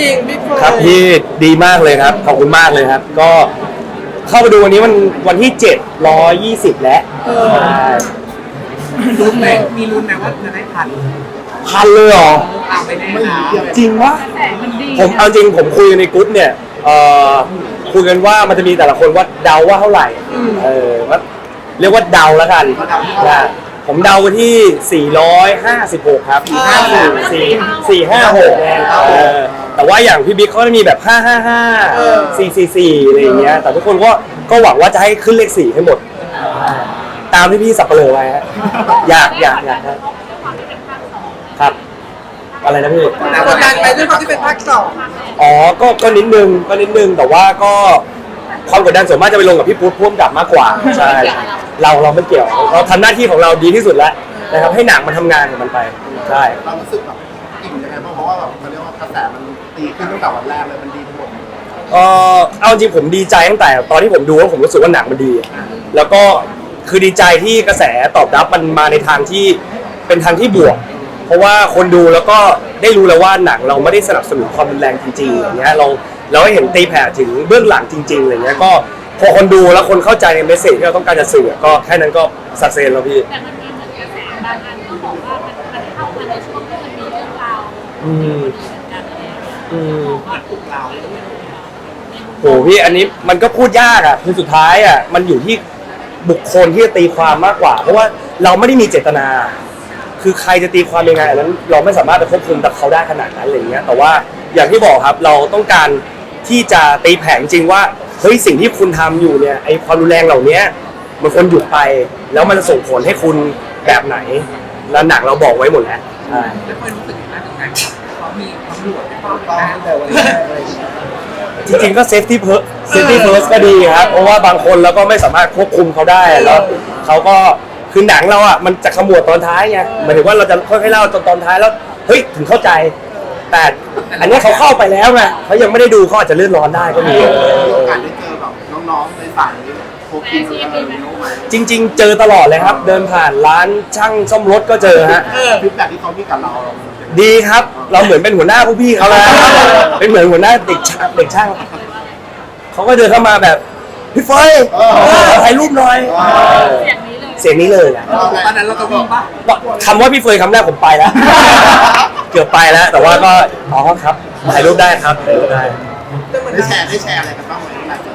คิงพี่เฟยครับพี่ดีมากเลยครับ ขอบคุณมากเลยครับ ก็เข้าไปดูวันนี้มันวันที่ 720 แล้วใช่ลุ้นไหมมีลุ้นไหมว่าจะได้พันพันเลยเหรอ ตามไปแน่นะจริงวะแสงมันดีผมเอาจริงผมคุยในกรุ๊ปเนี่ยเอ่อคุยกันว่ามันจะมีแต่ละคนว่าเดาว่าเท่าไหร่เออว่าเรียกว่าเดาแล้วกันนะผมเดาไปที่ 456 ครับ4 4 5 6เออ แต่ว่าอย่างพี่บิ๊กเขาจะมีแบบ 555 444อะไรอย่างเงี้ย แต่ทุกคนก็ก็หวังว่าจะให้ขึ้นเลข4ให้หมด ตามที่พี่สับเปลือไว้ฮะอยากอยากอยากครับ อะไรนะพี่ กดดันไปด้วยความที่เป็นภาคสองอ๋อ ก็ ก็นิดนึง ก็นิดนึง แต่ว่าก็ความกดดันส่วนมากจะไปลงกับพี่พุทธพ่วงกับมากกว่า ใช่ เราเราไม่เกี่ยว เราทำหน้าที่ของเราดีที่สุดแล้วนะครับ ให้หนังมันทำงานของมันไป ใช่ เรารู้สึกแบบอิ่มยังไงบ้างเพราะว่าแบบมันเรียกว่ากระแสมัน ตีขึ้นตั้งแต่วันแรกเลยมันดีทั้งหมดเออเอาจริงผมดีใจตั้งแต่ ตอนที่ผมดูแล้วผมรู้สึกว่าหนังมันดี แล้วก็คือดีใจที่กระแสตอบรับมันมาในทางที่เป็นทางที่บวก เพราะว่าคนดูแล้วก็ได้รู้แล้วว่าหนังเราไม่ได้สนับสนุนความรุนแรงจริงๆอย่างเงี้ยเราเราให้เห็นตีแผ่ถึงเบื้องหลังจริงๆอะไรเงี้ยก็พอคนดูแล้วคนเข้าใจในเมสเซจที่เราต้องการจะสื่อก็แค่นั้นก็สักเซนแล้วพี่แต่มันมีเหมือนกระแสบางอันก็บอกว่ามันมันเข้ามาในช่วงที่มันมีเรื่องราวอืมเหมื อืมปลุกเราโหพี่อันนี้มันก็พูดยากอะคือสุดท้ายอะมันอยู่ที่บุคคลที่จะตีความมากกว่า เพราะว่าเราไม่ได้มีเจตนา คือใครจะตีความยังไงอันนั้น เราไม่สามารถไปควบคุมกับเขาได้ขนาดนั้นอะไรเงี้ยแต่ว่าอย่างที่บอกครับเราต้องการที่จะตีแผงจริงว่าเฮ้ยสิ่งที่คุณทำอยู่เนี่ยไอความรุนแรงเหล่านี้มันควรหยุดไป แล้วมันจะส่งผลให้คุณแบบไหน แล้วหนังเราบอกไว้หมดแล้วใช่ แล้วเพื่อนรู้สึกยังไงกับการ เขามีตำรวจไปเฝ้าต้องบ้านตั้งแต่วันแรกเลยจริงๆก็เซฟตี้เพิร์เซฟตี้เพิร์สก็ดีครับเพราะว่าบางคนเราก็ไม่สามารถควบคุมเขาได้แล้วเขาก็คือหนังเราอะมันจะขมวดตอนท้ายไงหมายถึงว่าเราจะค่อยๆเล่าจนตอนท้ายแล้วเฮ้ยถึงเข้าใจ แต่อันเนี้ยเขาเข้าไปแล้วไงเขายังไม่ได้ดูเขาอาจจะเลื่อนร้อนได้ก็มีมีโอกาสได้เจอแบบน้องๆในสายโคกินอะไรอย่างเงี้ยไหมจริง ๆ เจอตลอดเลยครับ เดินผ่านร้านช่างซ่อมรถก็เจอฮะ ฟีดแบ็กที่เขามีกับเราเราเป็น ดีครับ เราเหมือนเป็นหัวหน้าผู้พี่เขาแล้วเป็นเหมือนหัวหน้าเด็กช่างเด็กช่างเขาก็เดินเข้ามาแบบพี่เฟยขอถ่ายรูปหน่อย เสียงนี้เลยเสียงนี้เลยนะตอนนั้นเราจะวิ่งปะคำว่าพี่เฟยคำแรกผมไปแล้ว เกือบไปแล้ว แต่ว่าก็อ๋อครับถ่ายรูปได้ครับถ่ายรูปได้ได้แชร์ได้แชร์อะไรกันบ้างไหมเวลาเจอ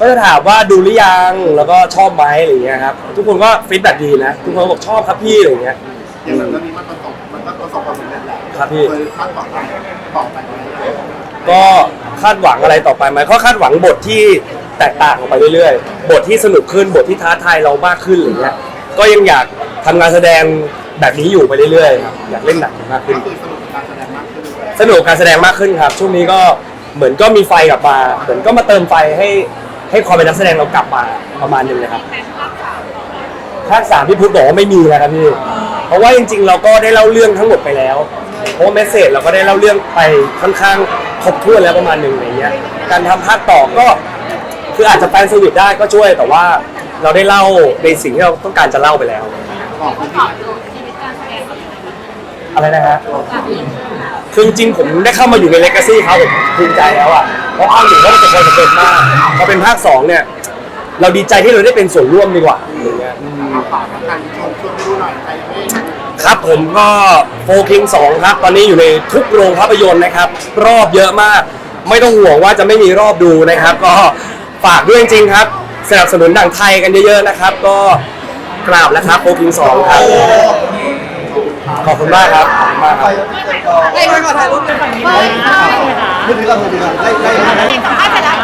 ก็จะถามว่าดูหรือยังแล้วก็ชอบไหมอะไรอย่างเงี้ยครับ ทุกคนก็ฟีดแบ็กดีนะ ทุกคนก็บอกชอบครับพี่อะไรอย่างเงี้ย อย่างแบบเรื่องนี้มันประสบมัน ครับพี่ เคยคาดหวังอะไรบอกไปไหมก็คาดหวังอะไรต่อไปไหมก็คาดหวังบทที่แตกต่างออกไปเรื่อยๆ บทที่สนุกขึ้น บทที่ท้าทายเรามากขึ้นอะไรเงี้ย ก็ยังอยากทำงานแสดงแบบนี้อยู่ไปเรื่อยๆครับอยากเล่นหนังมากขึ้นก็คือสนุกกับการแสดงมากขึ้นสนุกกับการแสดงมากขึ้นครับ ช่วงนี้ก็เหมือนก็มีไฟกลับมา เหมือนก็มาเติมไฟให้ให้ความเป็นนักแสดงเรากลับมาประมาณหนึงเลยครับแฟนคลับสาวภาคสามพี่พุทธบอกว่าไม่มีแล้วครับพี่ เพราะว่าจริงๆ เราก็ได้เล่าเรื่องทั้งหมดไปแล้วเพ ราะว่าเมสเซจเราก็ได้เล่าเรื่องไปค่อนข้างครบถ้วนแล้วประมาณหนึ่งอะไรเงี้ยการทำภาคต่อก็คืออาจจะแฟนสวิตได้ก็ช่วยแต่ว่าเราได้เล่าในสิ่งที่เราต้องการจะเล่าไปแล้ว บอกคุณตพี่อบโจทย์ชีวิตการแสดงของเราอะไรนะฮะแบบนี้คือจริงๆผมได้เข้ามาอยู่ในเลกาซี่เขาผมภูมิใจแล้วอะ เพราะอ้างถึงว่ามันเป็นคนสำเร็จมากพอเป็นภาคสองเนี่ย เราดีใจที่เราได้เป็นส่วนร่วมดีกว่าอย่างเงี้ยอืมเอาฝากกันชวนชวนดูหน่อยใครไม่ ครับผมก็โฟคิง2ครับ ตอนนี้อยู่ในทุกโรงภาพยนตร์นะครับ รอบเยอะมาก ไม่ต้องห่วงว่าจะไม่มีรอบดูนะครับ ก็ฝากด้วยจริงๆครับ สนับสนุนหนังไทยกันเยอะๆนะครับ ก็กราบแล้วครับโฟคิง2ครับ ขอบคุณมากครับขอบคุณมากครับไอ้คนขอถ่ายรูปหน่อยฝั่งนี้ไม่ถึงกับไม่ถึงกับไล่ไล่ไล่สัมภาษณ์เสร็จแล้ว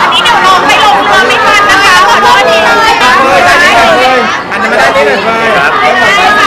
อันนี้เดี๋ยวลงไม่ลงรอไม่ทันนะคะขอโทษทีเลย อันนั้นไม่ได้ที่หนึ่งเลย